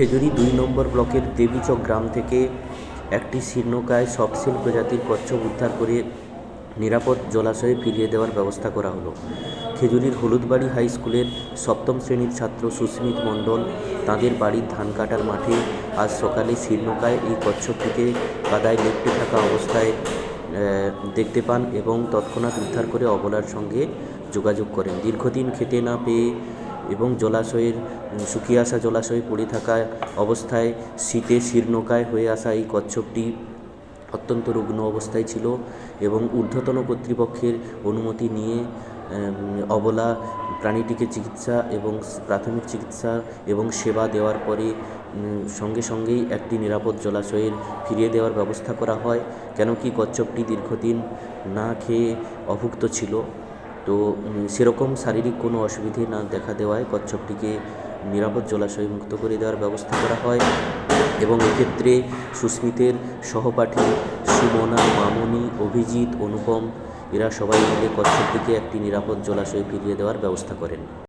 খেজুরি দুই নম্বর ব্লকের দেবীচক গ্রাম থেকে একটি শীর্ণকায় সফটসেল প্রজাতির কচ্ছপ উদ্ধার করে নিরাপদ জলাশয়ে ফিরিয়ে দেওয়ার ব্যবস্থা করা হলো। খেজুরির হলুদবাড়ি হাই স্কুলের সপ্তম শ্রেণির ছাত্র সুস্মিত মণ্ডল তাদের বাড়ির ধান কাটার মাঠে আজ সকালে শীর্ণকায় এই কচ্ছপটিকে কাদায় লেপ্টে থাকা অবস্থায় দেখতে পান এবং তৎক্ষণাৎ উদ্ধার করে অবলার সঙ্গে যোগাযোগ করেন। দীর্ঘদিন খেতে না পেয়ে এবং জলাশয়ের শুকিয়ে আসা জলাশয়ে পড়ে থাকা অবস্থায় শীতে শীর্ণকায় হয়ে আসা এই কচ্ছপটি অত্যন্ত রুগ্ন অবস্থায় ছিল এবং ঊর্ধ্বতন কর্তৃপক্ষের অনুমতি নিয়ে অবলা প্রাণীটিকে চিকিৎসা এবং প্রাথমিক চিকিৎসা এবং সেবা দেওয়ার পরে সঙ্গে সঙ্গেই একটি নিরাপদ জলাশয়ের ফিরিয়ে দেওয়ার ব্যবস্থা করা হয়। কেন কি কচ্ছপটি দীর্ঘদিন না খেয়ে অভুক্ত ছিল। তো সেরকম শারীরিক কোনো অসুবিধে না দেখা দেওয়ায় কচ্ছপটিকে নিরাপদ জলাশয়ে মুক্ত করে দেওয়ার ব্যবস্থা করা হয় এবং এক্ষেত্রে সুস্মিতের সহপাঠী সুমনা, মামনি, অভিজিৎ, অনুপম এরা সবাই মিলে কচ্ছপটিকে একটি নিরাপদ জলাশয়ে ফিরিয়ে দেওয়ার ব্যবস্থা করেন।